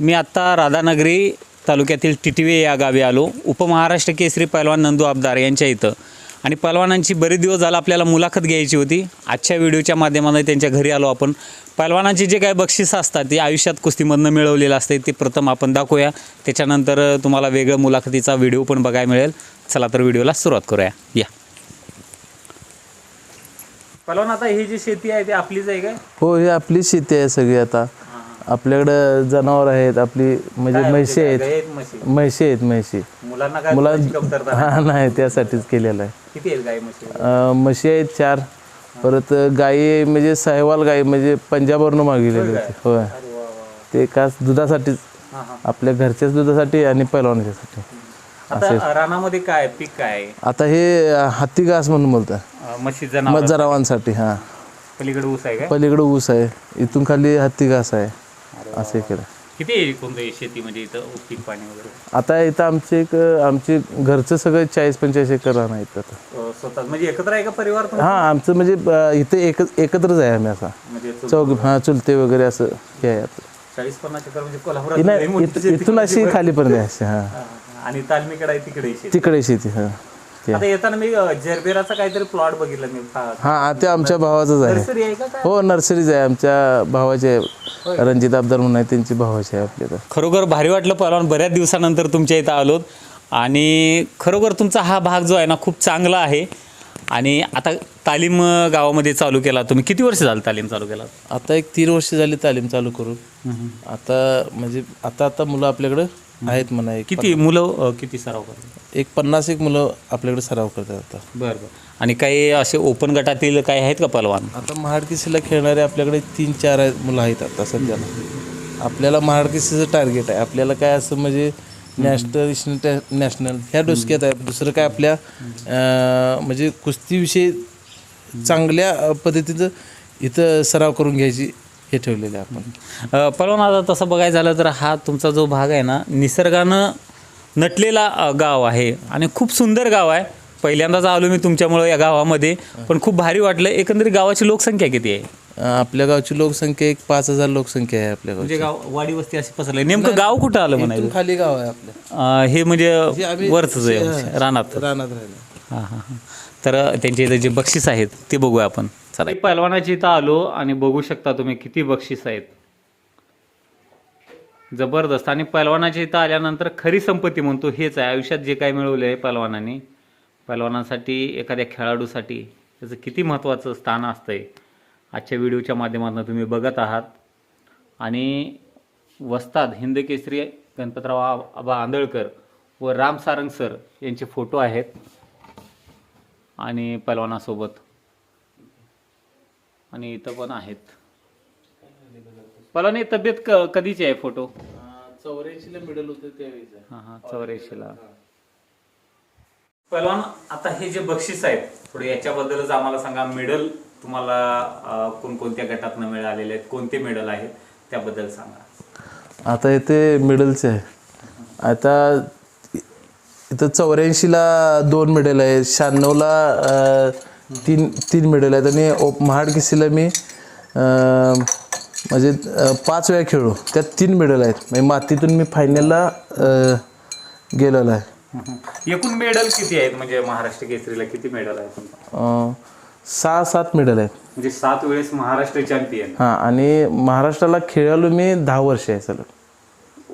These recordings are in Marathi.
मी आत्ता राधानगरी तालुक्यातील टिटवे या गावी आलो. उपमहाराष्ट्र केसरी पहलवान नंदू आबदार यांच्या इथं. आणि पहलवानांची बरेच दिवस झाला आपल्याला मुलाखत घ्यायची होती. आजच्या व्हिडिओच्या माध्यमाने त्यांच्या घरी आलो आपण. पहलवानांची जे काही बक्षिसं असतात ते आयुष्यात कुस्तीमधनं मिळवलेलं असते ते प्रथम आपण दाखवूया. त्याच्यानंतर तुम्हाला वेगळं मुलाखतीचा व्हिडिओ पण बघायला मिळेल. चला तर व्हिडिओला सुरुवात करूया. या. पहलवान आता ही जी शेती आहे ती आपलीच आहे काय? हो ही आपली शेती आहे सगळी आता. आपल्याकडं जनावर आहेत आपली म्हणजे म्हशी आहेत. म्हशी? म्हशी आहेत म्हशी. मुलांना काय मुला दुधाची कमतरता हा नाही? त्यासाठीच केलेलं आहे. किती आहेत गाई म्हशी? अं, म्हशी आहेत चार. परत गाई म्हणजे साहेवाल गाई म्हणजे पंजाबवरनं मागविलेली होती. होय ते खास दुधासाठीच हा, हा. आपल्या घरच्याच दुधासाठी आणि पैलवानाच्यासाठी. आता रानामध्ये काय पीक काय आहे? आता हे हत्ती घास म्हणून बोलतात. अं, म्हशी जनावर मजरावांसाठी हा. पलीकडे ऊस आहे काय? पलीकडे ऊस आहे. इथून खाली हत्ती घास आहे. असं इकडे किती कोणतं शेती म्हणजे इथं पीक पाणी वगैरे आता इथं आमचे एक आमचे घरचं सगळं चाळीस पंचेचाळीस एकर रान आहे इथं आता अं, स्वतः म्हणजे एकत्र आहे का परिवार तुमचा? हा आमचं म्हणजे इथं एक एकत्रच आहे आम्ही असा म्हणजे चौक हा चुलते वगैरे असं हे आहे आता. चाळीस पन्नास एकर म्हणजे कोल्हापुरात ही लई नाही मोठी इथं- शेती. इथून अशी खालीपर्यंत आहे अशी हा हा, आणि तालमीकडे आहे तिकडे शेती तिकडे शेती हा. आता येताना मी जरबेराचा काहीतरी प्लॉट बघितला मी. हा. ते आमच्या भावाचंच आहे. नर्सरी आहे का काय? हो नर्सरीज आहे. आमच्या भावाचे आहे. रणजित अब्दार म्हणून आहे त्यांची भावाची आहे आपल्या. खरोखर भारी वाटलं पहिलवान बऱ्याच दिवसानंतर तुमच्या इथं आलोत. आणि खरोखर तुमचा हा भाग जो आहे ना खूप चांगला आहे. आणि आता तालीम गावामध्ये चालू केला तुम्ही. किती वर्ष झालं तालीम चालू केला? आता एक तीन वर्ष झाली तालीम चालू करून. आता म्हणजे आता आता मुलं आपल्याकडे आहेत म्हणा एक किती मुलं अं, किती सराव करतात? एक पन्नास एक मुलं आपल्याकडे सराव करतात आता. बरं बरं. आणि काही असे ओपन गटातील काही आहेत का पलवान आता महाडकिसीला खेळणारे आपल्याकडे तीन चार आहेत- मुलं आहेत आता सध्याला आपल्याला महाडकिसीचं टार्गेट आहे. आपल्याला काय असं म्हणजे नॅशनल नॅशनल ह्या डोसक्यात आहे. दुसरं काय आपल्या अं, म्हणजे कुस्तीविषयी चांगल्या अं, पद्धतीचं इथं सराव करून घ्यायची हे ठेवलेलं आहे आपण पलवान आता तसं बघायचं झालं तर हा तुमचा जो भाग आहे ना निसर्गानं नटलेला गाव आहे आणि खूप सुंदर गाव आहे. पहिल्यांदाच आलो मी तुमच्यामुळं या गावामध्ये पण खूप भारी वाटलं. एकंदरीत गावाची लोकसंख्या किती आहे? आपल्या गावची लोकसंख्या एक पाच हजार लोकसंख्या आहे आपल्या म्हणजे गाव वाडी वस्ती अशी पसरली. नेमकं गाव कुठं आलं म्हणायचं? खाली गाव आहे आपल्या हे म्हणजे वरच आहे रानात. रानात राहिलं. हां हां तर त्यांचे इथं जे बक्षीस आहेत ते बघूया आपण. चला पहलवानाची इथं आलो आणि बघू शकता तुम्ही किती बक्षीस आहेत. जबरदस्त. आणि पहलवानाच्या इथं आल्यानंतर खरी संपत्ती म्हणतो हेच आहे. आयुष्यात जे काय मिळवलं आहे पहलवानांनी पहलवानासाठी एखाद्या खेळाडूसाठी त्याचं किती महत्त्वाचं स्थान असतं आहे आजच्या व्हिडिओच्या माध्यमातून तुम्ही बघत आहात. आणि वस्ताद हिंद केसरी गणपतराव आबा आंदळकर व राम सारंग सर यांचे फोटो आहेत. आणि पैलवानासोबत आणि इथं पण आहेत. पलवानी तब्येत क कधीची आहे फोटो? चौऱ्याऐंशीला मिडल होतं त्यावेळेस हां हां चौऱ्याऐंशीला. पलवान आता हे जे बक्षीस आहेत थोडे याच्याबद्दलच आम्हाला सांगा. मेडल तुम्हाला अं, कोणकोणत्या गटातनं मिळालेले आहेत? कोणते मेडल आहेत? त्याबद्दल सांगा. आता इथे मिडलचे आहे. आता इथं चौऱ्याऐंशीला दोन मेडल आहेत. शहाण्णवला अं, तीन तीन मेडल आहेत. आणि ओप महाड केसीला मी म्हणजे पाच वेळा खेळलो. त्यात तीन मेडल आहेत. म्हणजे मातीतून मी फायनलला गेलेलो आहे. एकूण मेडल किती आहेत? म्हणजे महाराष्ट्र केसरीला किती मेडल आहेत सहा सात मेडल आहेत. म्हणजे सात वेळेस महाराष्ट्र चॅम्पियन हां आणि महाराष्ट्राला खेळालो मी दहा वर्ष आहे सलग.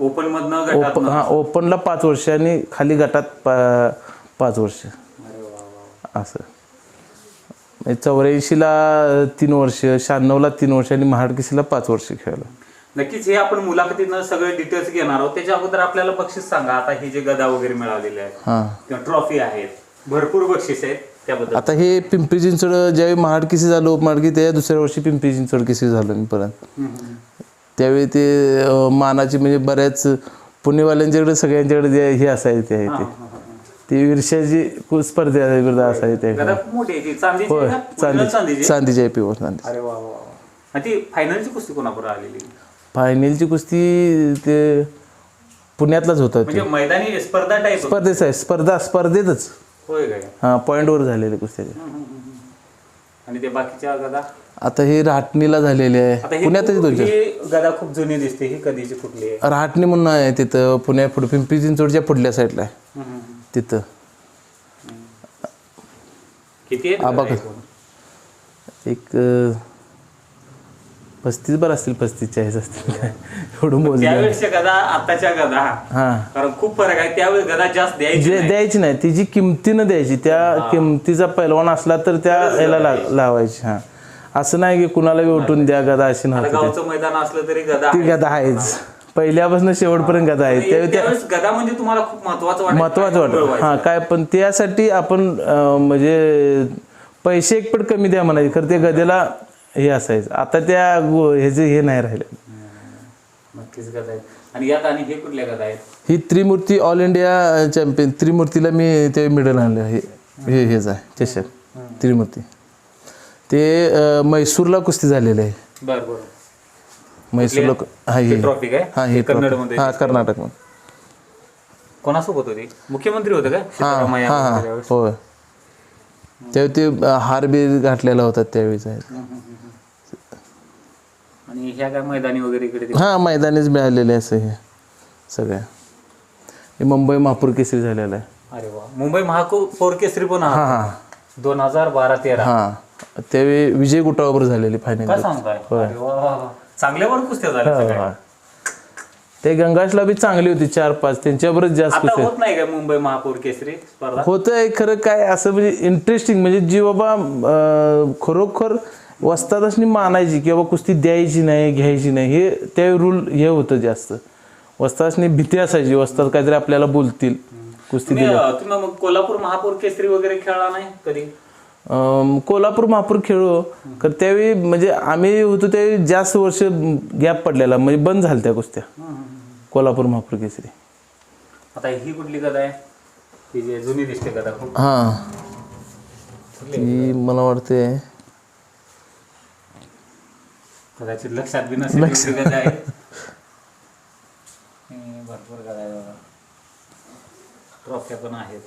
ओपन मधनं ओपन हां ओपनला पाच वर्ष आणि खाली गटात पा पाच वर्ष. असं. चौऱ्याऐंशीला तीन वर्ष शहाण्णवला तीन वर्ष आणि महाडकिसीला पाच वर्ष खेळलो. नक्कीच हे आपण मुलाखतीनं सगळे डिटेल्स घेणार आहोत. त्याच्या अगोदर आपल्याला बक्षीस सांगा. आता हे जे गदा वगैरे मिळालेले आहेत हां. किंवा ट्रॉफी आहेत भरपूर बक्षीस आहेत त्याबद्दल. आता हे पिंपरी चिंचवड ज्यावेळी महाडकिसी झालो उपमाडकी त्या दुसऱ्या वर्षी पिंपरी चिंचवड किसी झालो मी परत. त्यावेळी ते अं, मानाची म्हणजे बऱ्याच पुणेवाल्यांच्याकडे सगळ्यांच्याकडे जे हे असायचे आहे ते. ती ईर्ष्याची स्पर्धा स्पर्धा असायची त्या गदा खूप मोठी आहे ती. चांदीची होय आहे चांदी चांदीची. चांदीची आहे? प्युअर चांदी अरे वा वा वा. आणि ती फायनलची कुस्ती कोणाबरोबर आलेली? फायनलची कुस्ती ते पुण्यातलाच होता ते. म्हणजे मैदानी स्पर्धा टाईप स्पर्धेच आहे स्पर्धा स्पर्धेतच. होय काय? हा पॉईंटवर झालेली कुस्ती. आणि ते बाकीच्या गदा? आता हे राहटणीला झालेले आता आहे ही पुण्यातच खूप- ही गदा खूप जुनी दिसते ही कधीची कुठली आहे? राहटणी म्हणून आहे तिथं पुण्या पुढे पिंपरी चिंचवडच्या पुढल्या साईडला आहे. हम्म, हम्म, हम्म. तिथं. किती आबा एकूण? एक पस्तीस बर असतील पस्तीस चाळीस असतील. एवढं मोजलं. त्यावेळेसच्या गदा आताच्या गदा हां. कारण खूप फरक आहे. त्यावेळेस गदा जास्त द्यायची जे द्यायची नाही ती जी किमतीनं द्यायची त्या किमतीचा पैलवान असला तर त्या याला ला- लावायची हां. असं नाही की कुणाला उठून द्या गदा अशी आता नव्हती. गावचं मैदान असलं तरी गदा ती गदा आहेच. पहिल्यापासून शेवटपर्यंत गदा आहे त्यावेळी त्या त्यावेळेस गदा म्हणजे तुम्हाला खूप महत्वाचं वाटत महत्वाचं वाटतं. हां काय पण त्यासाठी आपण अं, म्हणजे पैसे एक पण कमी द्या म्हणायचे. खरं ते गदेला हे असायचं. आता त्या गो- ह्याचे हे नाही राहिले. नक्कीच गदा आहेत. आणि यात आणि हे कुठल्या गदा आहेत? ही त्रिमूर्ती ऑल इंडिया चॅम्पियन. त्रिमूर्तीला मी ते मेडल आणलं. हे हे हेच आहे. चषक. त्रिमूर्ती. ते अं, म्हैसूरला कुस्ती झालेले आहे. बर बर. म्हैसूरला हा हे. ट्रॉफी काय? हा हे कन्नडमध्ये. हा कोणासोबत होती? मुख्यमंत्री होते काय हा सिद्धरामय्या हा हा. त्यावेळेस. होय. त्यावेळी ते हार बीर घातलेला होता त्यावेळीच आहे आणि ह्या काय मैदानी वगैरे इकडे ते- हा मैदानीच मिळालेले असं हे सगळ्या. हे मुंबई महापूर केसरी झालेला आहे. अरे वा. मुंबई महापौर केसरी पण हा हा. दोन हजार बारा तेरा. हा. त्यावेळी विजय गुटावर झालेली फायनल काय सांगताय? अरे वा वा वा. चांगल्यावर कुस्त्या झाल्या सगळ्या. ते गंगाशला बी चांगली होती चार पाच त्यांच्यावरच जास्त आता होत नाही काय मुंबई महापौर केसरी स्पर्धा? होतं खरं काय असं म्हणजे इंटरेस्टिंग म्हणजे जी बाबा अं, खरोखर वस्तादच मानायची की बाबा कुस्ती द्यायची नाही घ्यायची नाही हे त्या रूल हे होतं जास्त. वस्तादनी भीती असायची वस्ताद काहीतरी आपल्याला बोलतील कुस्ती तुम्ही अं, तुम्ही मग कोल्हापूर महापौर केसरी वगैरे खेळला नाही कधी? कोल्हापूर महापूर खेळलो तर त्यावेळी म्हणजे आम्ही होतो त्यावेळी जास्त वर्ष गॅप पडलेला. म्हणजे बंद झाल्या त्या कुस्त्या. कोल्हापूर महापूर केसरी. आता ही कुठली कथा आहे? ती जी जुनी दिसते कथा खूप हां. ती मला वाटते कदाचित लक्षात बी नसेल कुठली कथा आहे. हे भरपूर कथा आहे बघा. ट्रॉफ्या पण आहेत.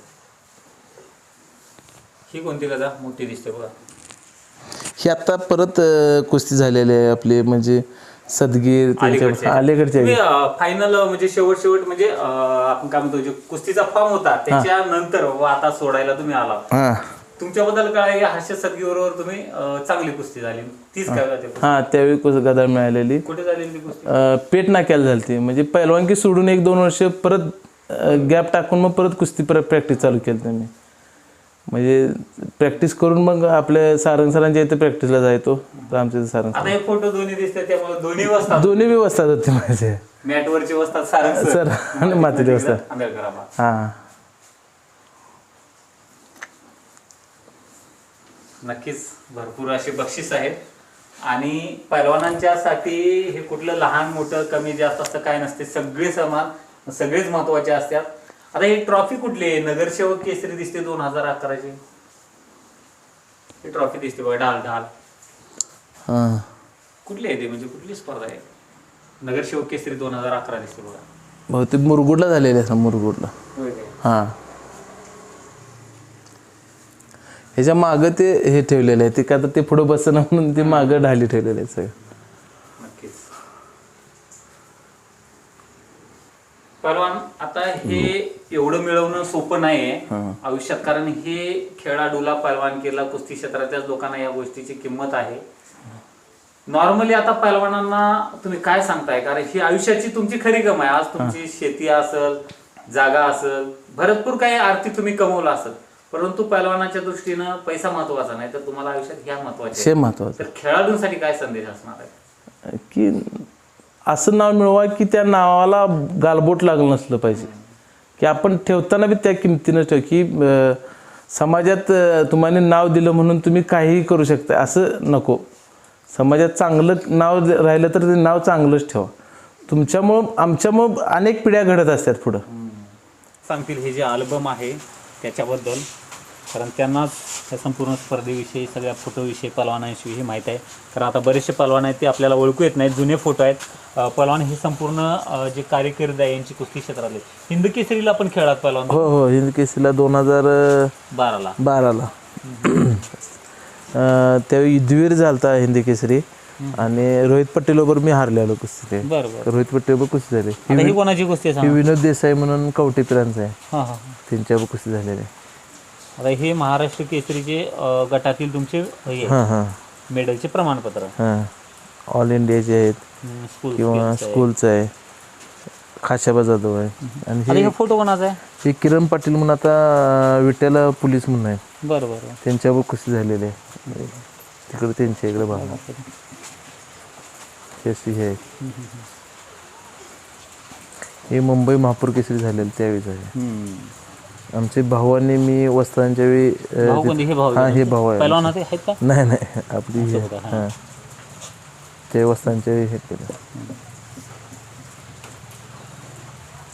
ही कोणती कथा मोठी दिसते बघा. ही आता परत अं, कुस्ती झालेली आहे आपली म्हणजे सदगीर त्यांच्या अलीकडच्या फायनल म्हणजे शेवट शेवट म्हणजे अं, आपण काय म्हणतो जे कुस्तीचा फॉर्म होता त्याच्यानंतर व आता सोडायला तुम्ही आला हां. तुमच्याबद्दल काय या हास्य सदगीबरोबर तुम्ही अं, चांगली कुस्ती झाली? तीच काय ते? हां त्यावेळी कुस गदा मिळालेली. कुठे झालेली ती कुस्ती? अं, पेट नाक्याला झाली म्हणजे पहिलवानकी सोडून एक दोन वर्ष परत गॅप टाकून मग परत कुस्ती परत प्रॅक्टिस चालू केली त्यांनी. म्हणजे प्रॅक्टिस करून मग आपल्या सारंग सरांच्या इथे प्रॅक्टिसला जायचो. आमच्या इथे सारंग आता हे फोटो दोन्ही दिसतात त्यामुळे दोन्ही वाजतात दोन्ही व्यवस्था होते माझे. मॅटवरची वस्तात सारंग सर. आणि माती व्यवस्था आंबेडकराबा हां. नक्कीच भरपूर असे बक्षीस आहेत. आणि पैलवानांच्यासाठी हे कुठलं लहान मोठं कमी जास्त असं काय नसते. सगळे समान सगळेच महत्त्वाचे असतात. आता ही ट्रॉफी कुठली आहे? नगरसेवक केसरी दिसते दोन हजार अकराची. ही ट्रॉफी दिसते बघा ढाल ढाल. हां. कुठली आहे ती? म्हणजे कुठली स्पर्धा आहे? नगरसेवक केसरी दोन हजार अकरा दिसते बघा. बहुतेक मुरगुडला झालेले आहे मुरगुडला. होय काय? हां. ह्याच्या मागं ते हे ठेवलेलं आहे ते का आता ते पुढं बसणं म्हणून ते मागं ढाली ठेवलेले आहे सगळं. नक्कीच. पहलवान आता हे एवढं मिळवणं सोपं नाहीये. आयुष्यात कारण हे खेळाडूला पहलवानकीला कुस्ती क्षेत्रातल्याच लोकांना या गोष्टीची किंमत आहे. नॉर्मली आता पहलवानांना तुम्ही काय सांगताय? कारण ही आयुष्याची तुमची खरी कमाई आज तुमची शेती असल जागा असल भरपूर काही आर्थिक तुम्ही कमवलं असेल. परंतु पहलवानाच्या दृष्टीनं पैसा महत्त्वाचा नाही तर तुम्हाला आयुष्यात ह्या महत्त्वाच्या हे महत्वाचं तर खेळाडूंसाठी काय संदेश असणार आहे? की असं नाव मिळवा की त्या नावाला गालबोट लागलं नसलं पाहिजे. की आपण ठेवताना बी त्या किमतीनं ठेव की समाजात अं, तुम्हाला नाव दिलं म्हणून तुम्ही काहीही करू शकता असं नको. समाजात चांगलं नाव राहिलं तर ते नाव चांगलंच ठेवा. तुमच्यामुळं आमच्यामुळं अनेक पिढ्या घडत असतात पुढं. सांगतील हे जे अल्बम आहे त्याच्याबद्दल. कारण त्यांनाच त्या संपूर्ण स्पर्धेविषयी सगळ्या फोटोविषयी पलवानांविषयी माहीत आहे. कारण आता बरेचसे पलवान आहेत ते आपल्याला ओळखू येत नाहीत. जुने फोटो आहेत. पलवान हे संपूर्ण जे कार्यकिर्द आहे यांची कुस्ती क्षेत्रातले. हिंद केसरीला पण खेळात पलवान हो हो. हिंद केसरीला दोन हजार बाराला. बाराला. त्यावेळी युद्धवीर झालता हिंदी केसरी. आणि रोहित पटेलबरोबर मी हारलेलो कुस्ती ते रोहित पटेलबरोबर कुस्ती झाली. ही कोणाची ही सांगा. विनोद देसाई म्हणून कवटेकरांचं आहे. हां हां. त्यांच्यावर कुस्ती झालेली आहे. आता हे महाराष्ट्र केसरीचे अ, गटातील तुमचे हे हां हां. मेडलचे प्रमाणपत्र. हां. ऑल इंडियाचे आहेत. हम्म, स्कूल किंवा स्किल्स आहे. स्कूलचं आहे. खाशाबा जाधव आहे. आणि आता हे हे फोटो कोणाचा आहे? हे किरण पाटील म्हणून आता विट्याला पोलीस म्हणून आहे. बरं बरं त्यांच्यावर कुस्ती झालेली आहे. तिकडे त्यांच्या इकडे भावना केसरी हे. हे मुंबई महापौर केसरी झालेलं त्यावेळेस आहे. हम्म. आमचे भाऊ आणि मी वस्त्रांच्या वेळी अं, भाऊ कोणते? हे भाऊ हा हे भाऊ आहे पहिलवान होते? आहेत का? नाही नाही आपली हे ते वस्त्रांच्या वेळी हे केलं.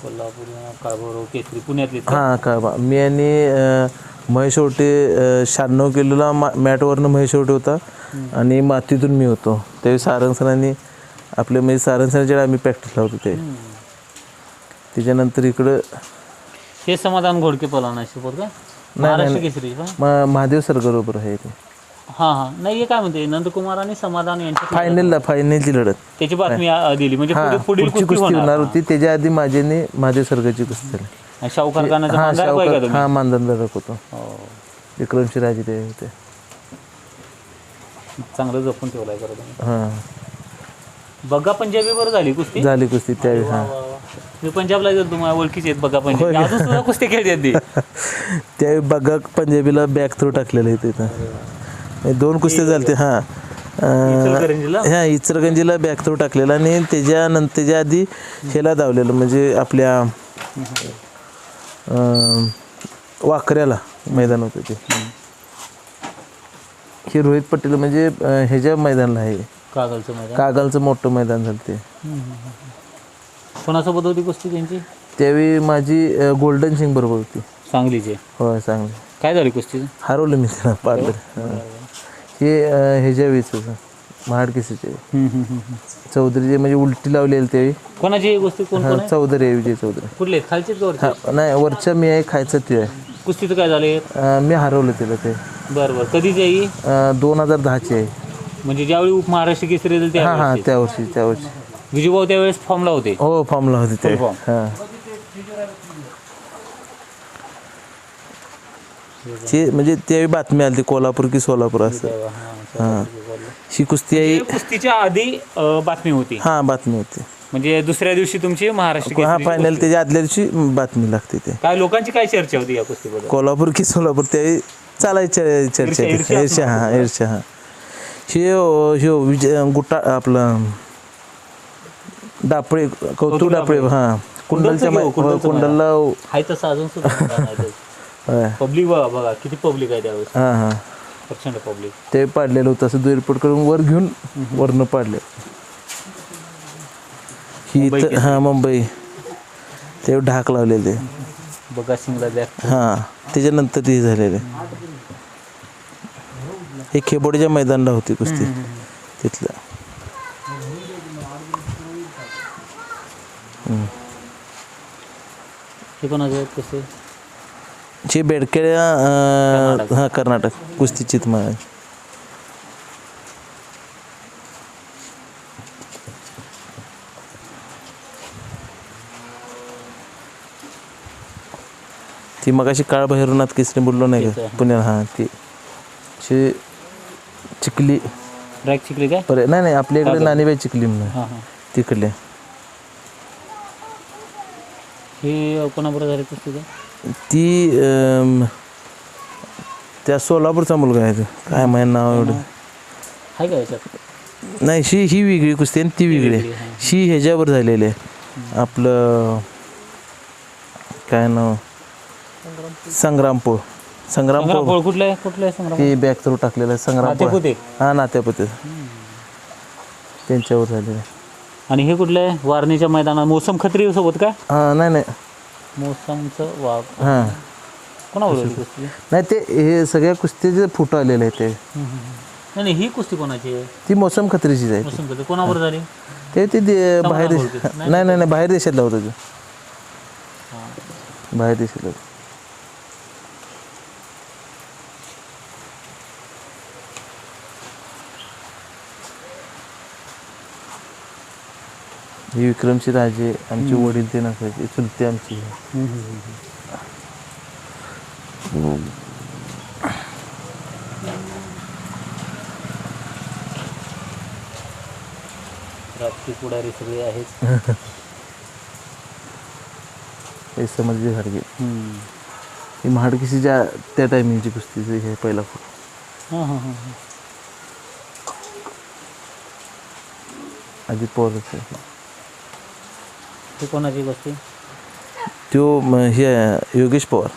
कोल्हापूर काळभोर केसरी पुण्यातले हां का बा मी आणि अं, महेश ओटे अं, शहाण्णव किलोला मा मॅटवरनं महेश ओटे होता आणि मातीतून मी होतो. त्यावेळी सारंग सरांनी आपले म्हणजे सारंग सरांच्या आम्ही प्रॅक्टिसला होतो ते. त्याच्यानंतर इकडं हे समाधान घोडके आहे शिपोत का? महाराष्ट्र केसरी का मा महादेव सर बरोबर आहे ते. हां हां. नाही हे काय म्हणते? नंदकुमार आणि समाधान यांच्या फायनलला फायनलची लढत. त्याची बातमी आ- दिली. म्हणजे हां पुढे- पुढील पुढची कुस्ती कुस्ती होणार. होणार होती. त्याच्या आधी माझी आणि महादेव सरकारची कुस्ती झाली. आणि शाहूकार खानाचा हां का तुम्ही? हां मानधनदारक होतो. हो. विक्रमशिराजी ते होते. चांगलं जपून ठेवलाय तुम्ही हां. बघा पंजाबी बरं झाली कुस्ती? झाली कुस्ती त्यावेळी हां. मी पंजाबला गेलो तुम्हाला ओळखीचे आहेत बघा पंजाबी अजून सुद्धा कुस्ती खेळतात ती. त्यावेळी बघा पंजाबीला बॅक थ्रू टाकलेलं आहे तिथं. हे दोन कुस्त्या झालते हां. इचलकरंजीला? ह्या इचरगंजीला बॅक थ्रू टाकलेला आणि त्याच्यानंतर त्याच्या आधी ह्याला धावलेलं म्हणजे आपल्या अं, वाकऱ्याला मैदान होतं ते. हे रोहित पटेल म्हणजे अं, ह्याच्या मैदानला आहे. कागलचं मैदान. कागलचं मोठं मैदान झालं ते. कोणासोबत होती कुस्ती त्यांची? त्यावेळी माझी अं, गोल्डन सिंग बरोबर होती. सांगलीचे होय चांगली. काय झाली कुस्ती हरवलं मी त्याला पार्लर हे? अं, ह्याच्या वेळेस होतं महाडकेसीचे चौधरीचे म्हणजे उलटी लावलेली त्यावेळी. कोणाची ही कुस्ती? कोण कोण आहे? चौधरी आहे विजय चौधरी. कुठले वरचे? हा नाही वरच्या मी आहे खायचं ते आहे. कुस्तीचं काय झाले अं, मी हरवलं त्याला ते. बरं बरं. कधीच आहे ही? दोन हजार दहाची आहे. म्हणजे ज्यावेळी उप महाराष्ट्र केसरी झाली हां हां त्यावेळी त्या वर्षी त्या वर्षी विजयभाऊ त्यावेळेस फॉर्मला होते. हो फॉर्मला होती ते. हां. ते म्हणजे त्यावेळी बातमी आली कोल्हापूर की सोलापूर असं. हां ही. कुस्ती आहे कुस्तीच्या आधी अ, बातमी होती. हां बातमी होती. म्हणजे दुसऱ्या दिवशी तुमची महाराष्ट्र हा फायनल कुस्ती. त्याच्या आदल्या दिवशी बातमी लागते ते. काय लोकांची काय चर्चा होती या कुस्तीबद्दल? कोल्हापूर की सोलापूर त्यावेळी चालायची चर्चा ईर्ष्या- ईर्ष्या. ईर्ष्या हां ईर्ष्या हां. हे विजय गुटा आपलं डापळे कौतुक डापळे हां. कुंडलच्या घेऊ, मै- कुंडलचं कुंडलला आहे तसं अजून सुद्धा पब्लिक बघा बघा किती पब्लिक आहे त्यावेळेस. हां हां. प्रचंड पब्लिक. ते पाडलेलं होतं असं दुरपट करून वर घेऊन वरनं पाडले. ही इथं हां मुंबई. ते ढाक लावलेले. बघा सिंगला द्या हां त्याच्यानंतर ते झालेले. हे खेबोडीच्या मैदानाला होती कुस्ती. तिथलं. हे कोणाचे आहेत कसे जे बेडकेळ्या अं, हां कर्नाटक कुस्तीचीत मग ती मग अशी काळ भैरवनाथ केसरी बोललो नाही का? पुण्याला हां ती. अशी चिखली. शिकले काय? नाही नाही आपल्या इकडे नाणीबाई चिखली म्हणून. हां हां. तिकडले. हे कोणाबरोबर झाले कुस्ती काय ती अं, त्या सोलापूरचा मुलगा आहे तो. काय माझं नाव एवढं. आहे का याच्यात? नाही ही ही वेगळी कुस्ती आणि ती वेगळी आहे. ही. ह्याच्यावर झालेली आहे. आपलं काय नाव? संग्रामपूर संग्रामपूर संग्राम कुठलं आहे कुठलं आहे संग्राम ते बॅक थ्रू टाकलेलं आहे संग्रामपूर नातेपुते. हा नात्यापती त्यांच्यावर झालेलं आहे. आणि हे कुठलं? आहे वारणीच्या मैदानात मोसम खत्री सोबत का हा नाही नाही. मोसमचं वाघ हां. कोणाबरोबर होती कुस्ती? नाही ते हे सगळ्या कुस्तीचे फोटो आलेले आहेत ते. नाही नाही ही कुस्ती कोणाची आहे? ती मोसम खत्रीचीच आहे मोसम खत्री. कोणाबरोबर झाली? ते ते दे- बाहेर देश बोलते. नाही नाही नाही बाहेर देशातला होता तो. बाहेर देशातला होता. हे विक्रमची राजे आमचे वडील ते नसायचे चुलते आमची. राजकीय पुढारी सगळे आहेत. हे समजले घाडगे ही महाडकीच्या त्या टायमिंगची कुस्तीचे हे पहिला फोटो हां हां हां हां. अजित पवारच ते कोणाची गोष्टी? तो म, हे योगेश पवार.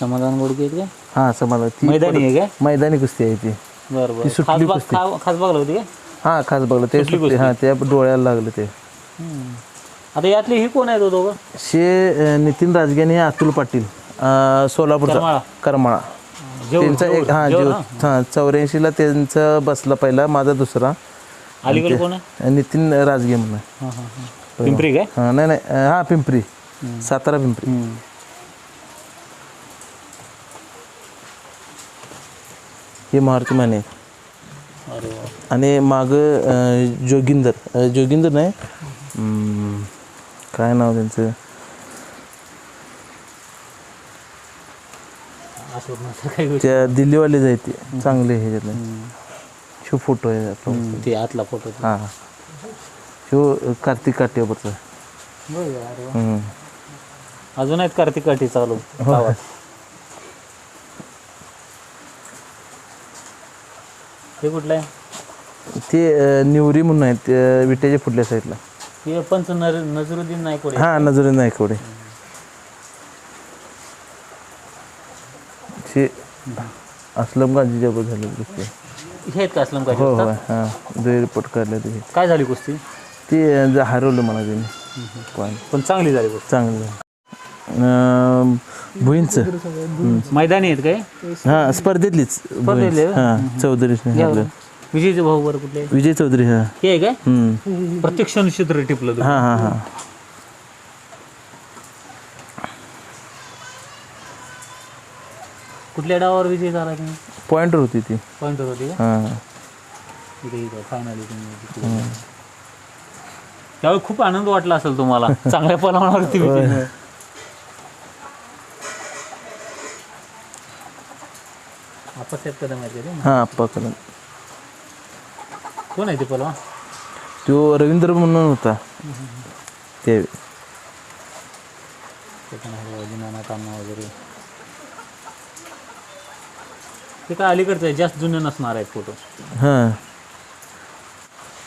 समाधान गोडके आहेत का हा समाजा ती मैदानी आहे काय? मैदानी कुस्ती आहे ती. बरं सुटली. खा- होती का हा खास बघलं ते सुटली हा त्या डोळ्याला लागलं ते. आता यातले ही कोण आहेत हो दोघं? शे अ, नितीन राजगे आणि अतुल पाटील. अ, सोलापूरचा. करमाळा. करमाळा. जेव- त्यांचा एक हा जीव? हा चौऱ्याऐंशीला त्यांचा बसला पहिला माझा दुसरा. अलीकडे कोण आहे? नितीन राजगे म्हणून आहे. हां हां हां. पिंपरी काय? हा नाही नाही. हा पिंपरी. सातारा पिंपरी. हे मारुती माने अरे वा. आणि माग जोगिंदर. अ, जोगिंदर नाही? हम्म, काय नाव त्यांचं? आठवत नसेल काही गोष्टी. त्या दिल्लीवाले ते. चांगले हे त्यातले शो फोटो आहे आपला. ते आतला फोटो हा. शो कार्तिक काटेवरचा हम्म. अजून आहेत कार्तिक काठी चालू. गावात. हे कुठलं आहे? ते अ, निवरी म्हणून आहेत अ, विट्याच्या पुढल्या साईडला. हे पंच नर नजरुद्दीन नायकोडे हा नजरे नायकवडे. शे असलम गांधी जबर झाले हे आहेत का असलम हो हो हा. जे रिपोर्ट काढले ते. काय झाली कुस्ती? ते जे हरवलं मला त्यांनी पण. पण चांगली झाली कुस्ती. चांगलं. अं, भुईंचं. मैदानी आहेत काय? हा स्पर्धेतलीच स्पर्धेतले भुईंच. हा चौधरी विजयचे भाऊ बरं कुठले? विजय चौधरी हा. हे आहे काय? हम्म. प्रत्यक्ष नक्षत्र टिपलं तू हा हा हा. कुठल्या डावावर विजय झाला तुम्ही? पॉइंटर होती ती. पॉईंटर होती का? हा. फायनली तुम्ही त्यावेळी खूप आनंद वाटला असेल तुम्हाला. चांगल्या पलवानावरती विजय मिळाला. आप्पासाहेब कदम आहेत का ते? हा अप्पा कदम. कोण आहे ते पलवान तो रवींद्र म्हणून होता. ते. ते पण आहे बाबा, नाना कान्हा वगैरे. ते काय अलीकडचं आहे जास्त जुने नसणार आहेत फोटो. हा.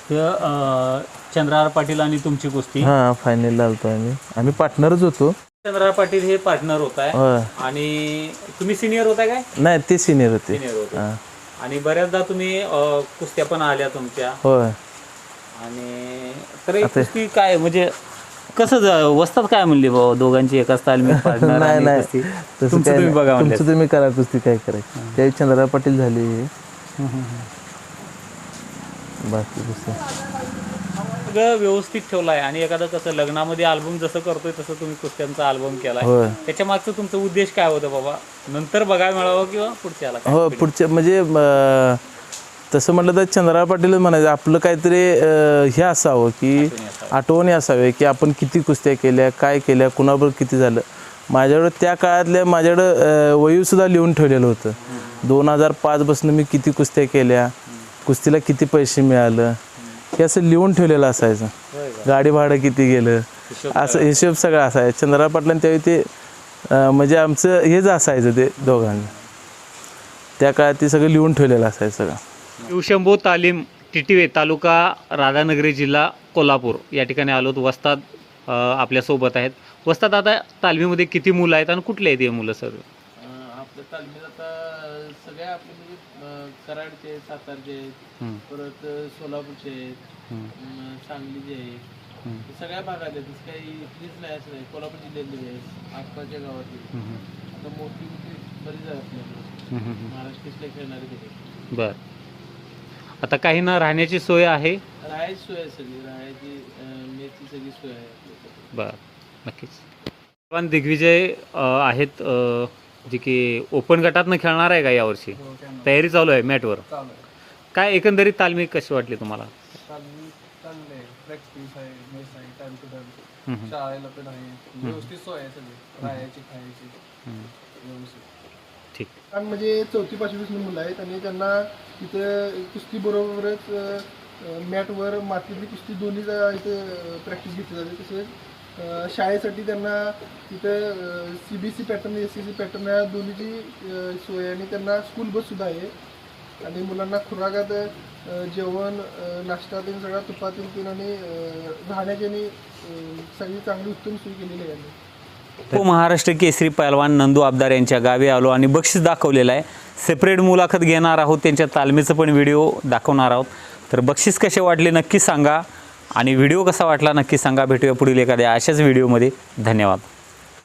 ते अं, चंद्रहार पाटील आणि तुमची कुस्ती. हा फायनल आलतो आम्ही. आम्ही पार्टनरच होतो. चंद्रहार पाटील हे पार्टनर होत आहे. होय. आणि तुम्ही सिनियर होता काय? नाही ते सिनियर होते. सिनियर होते. हा. आणि बऱ्याचदा तुम्ही अं, कुस्त्या पण आल्या तुमच्या. होय. आणि तर एक कुस्ती काय म्हणजे कसं जा- वस्तात काय म्हणली बाबा दोघांची एकाच तालमीत पार्टनर नाही आणि नाही. कुस्ती तसं तुमचं काय तुम्ही नाही. बघा म्हणले. तुमचं तुम्ही करा कुस्ती काय करायची. त्यावेळी चंद्रा पाटील झाले. बाकी कुस्ती सगळं व्यवस्थित ठेवलं आहे आणि एखादं कसं लग्नामध्ये अल्बम जसं करतोय तसं तुम्ही कुस्त्यांचा अल्बम केलाय. होय. त्याच्या मागचं तुमचा उद्देश काय होतं बाबा? नंतर बघायला मिळावं किंवा पुढच्याला काय हो पुढच्या म्हणजे अं, तसं म्हटलं तर चंद्रा पाटीलच म्हणायचं आपलं काहीतरी हे असावं की आठवणी असावे. की आपण किती कुस्त्या केल्या काय केल्या कुणाबरोबर किती झालं. माझ्याकडं त्या काळातल्या माझ्याकडं वयूसुद्धा लिहून ठेवलेलं होतं. दोन हजार पाचपासून मी किती कुस्त्या केल्या कुस्तीला किती पैसे मिळालं हे असं लिहून ठेवलेलं असायचं. गाडी भाडं किती गेलं असं हिशोब सगळा असायचा. चंद्रा पाटलां त्यावेळी ते म्हणजे आमचं हेच असायचं ते दोघांचं. त्या काळात ते सगळं लिहून ठेवलेलं असायचं सगळं. शिवशंभू तालीम टिटिवे तालुका राधानगरी जिल्हा कोल्हापूर. या ठिकाणी आलोत वस्ताद आपल्यासोबत आहेत. वस्ताद आता तालमीमध्ये किती मुलं आहेत आणि कुठले आहेत हे मुलं सर्व आपल्या तालमीत आता सगळ्या आपले म्हणजे कराडचे आहेत सातारचे आहेत. परत सोलापूरचे आहेत. अं, सांगलीचे आहेत. सगळ्या भागात आहेत. तसं काही इथलीच नाही असं नाही. कोल्हापूर जिल्ह्यातले आहेत. आसपासच्या गावातली आता मोठी मोठी बरीच आहे आपल्याकडे. महाराष्ट्र केसरी खेळणारे तिथे बर. आता काही ना राहण्याची सोय आहे? राहायची सोय आहे सगळी राहायची अं, मेसची सगळी सोय आहे आपल्याकडे. बर नक्कीच. दिग्विजय अ, आहेत अ, जे की ओपन गटातनं खेळणार आहे का यावर्षी? तयारी चालू आहे मॅटवर. काय एकंदरीत तालमी कशी वाटली तुम्हाला? चालली चालले प्रॅक्टिस आहे मेस आहे टाइम टू टाइम शाळेला पण आहे. व्यवस्थित सोय आहे सगळी. राहायची खायची. व्यवस्थित. ठीक. कारण म्हणजे चौथी पाचवीपासून मुलं आहेत आणि त्यांना तिथं कुस्ती बरोबरच मॅटवर मातीतली कुस्ती दोन्ही इथं प्रॅक्टिस घेतली जाते. तसेच शाळेसाठी त्यांना तिथं C B C pattern S S C pattern या दोन्हीची सोय आहे आणि त्यांना स्कूल बससुद्धा आहे. आणि मुलांना खुराकात जेवण नाश्ता तीन सगळा तुपातील तीन आणि राहण्याची आणि सगळी चांगली उत्तम सोय केलेली आहे हो महाराष्ट्र केसरी पैलवान नंदू आबदार यांच्या गावी आलो आणि बक्षीस दाखवलेलं आहे. सेपरेट मुलाखत घेणार आहोत त्यांच्या तालमीचं पण व्हिडिओ दाखवणार आहोत. तर बक्षीस कसे वाटले नक्की सांगा आणि व्हिडिओ कसा वाटला नक्की सांगा. भेटूया पुढील एखाद्या अशाच व्हिडिओमध्ये धन्यवाद.